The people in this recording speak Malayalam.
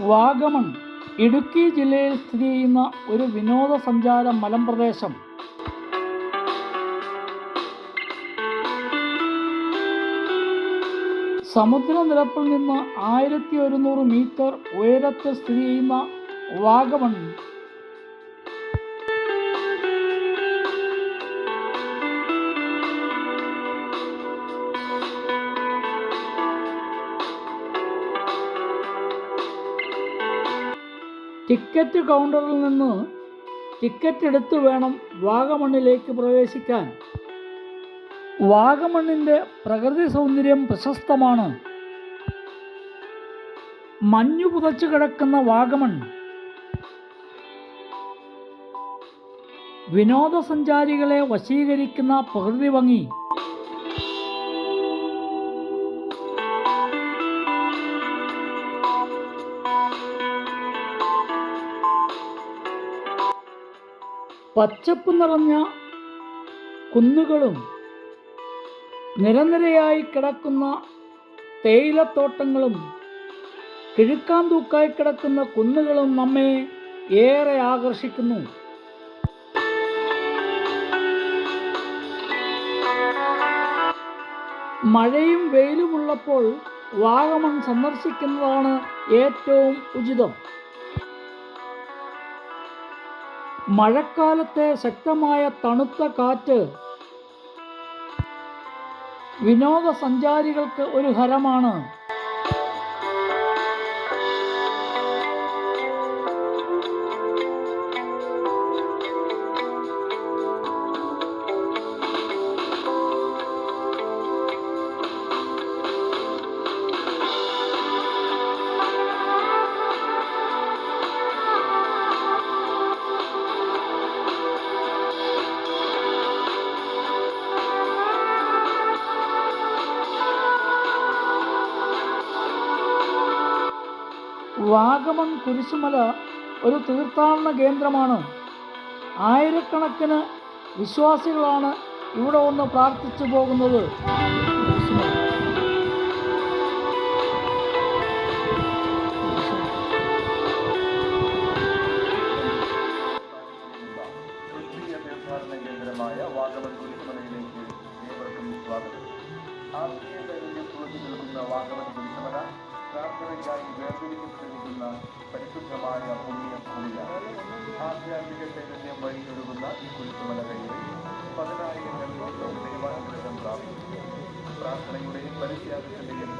വാഗമൺ ഇടുക്കി ജില്ലയിൽ സ്ഥിതി ചെയ്യുന്ന ഒരു വിനോദസഞ്ചാര മലമ്പ്രദേശം. സമുദ്രനിരപ്പിൽ നിന്ന് ആയിരത്തി ഒരുന്നൂറ് മീറ്റർ ഉയരത്തിൽ സ്ഥിതി ചെയ്യുന്ന വാഗമൺ ടിക്കറ്റ് കൗണ്ടറിൽ നിന്ന് ടിക്കറ്റ് എടുത്തു വേണം വാഗമണ്ണിലേക്ക് പ്രവേശിക്കാൻ. വാഗമണ്ണിന്റെ പ്രകൃതി സൗന്ദര്യം പ്രശസ്തമാണ്. മഞ്ഞു പുതച്ചു കിടക്കുന്ന വാഗമൺ. വിനോദസഞ്ചാരികളെ വശീകരിക്കുന്ന പ്രകൃതി ഭംഗി. പച്ചപ്പ് നിറഞ്ഞ കുന്നുകളും നിരനിരയായി കിടക്കുന്ന തേയിലത്തോട്ടങ്ങളും കിഴുക്കാൻ തൂക്കായി കിടക്കുന്ന കുന്നുകളും നമ്മെ ഏറെ ആകർഷിക്കുന്നു. മഴയും വെയിലുമുള്ളപ്പോൾ വാഗമൺ സന്ദർശിക്കുന്നതാണ് ഏറ്റവും ഉചിതം. മഴക്കാലത്തെ ശക്തമായ തണുത്ത കാറ്റ് വിനോദസഞ്ചാരികൾക്ക് ഒരു ഹരമാണ്. വാഗമൺ കുരിശുമല ഒരു തീർത്ഥാടന കേന്ദ്രമാണ്. ആയിരക്കണക്കിന് വിശ്വാസികളാണ് ഇവിടെ ഒന്ന് പ്രാർത്ഥിച്ചു പോകുന്നത്. കേന്ദ്രമായ വാഗമൺ കുരിശുമലയിലേക്ക് ഏവർക്കും സ്വാഗതം ആത്മീയതയിലേക്ക് നിൽക്കുന്ന വാഗമൺ കുരിശുമല. പ്രാർത്ഥനയ്ക്കായി വേർതിരിക്കപ്പെട്ടിരിക്കുന്ന പരിശുദ്ധമായ പുണ്യ ഭൂമിയാണ് ആധ്യാത്മിക ചൈതന്യം വഴിയൊഴുകുന്ന ഈ കുരിശുമല കയറി പതിനായിരങ്ങൾ ദൈവാനുഗ്രഹം പ്രാപിക്കുന്നു. പ്രാർത്ഥനയുടെയും പരിത്യാഗത്തിന്റെയും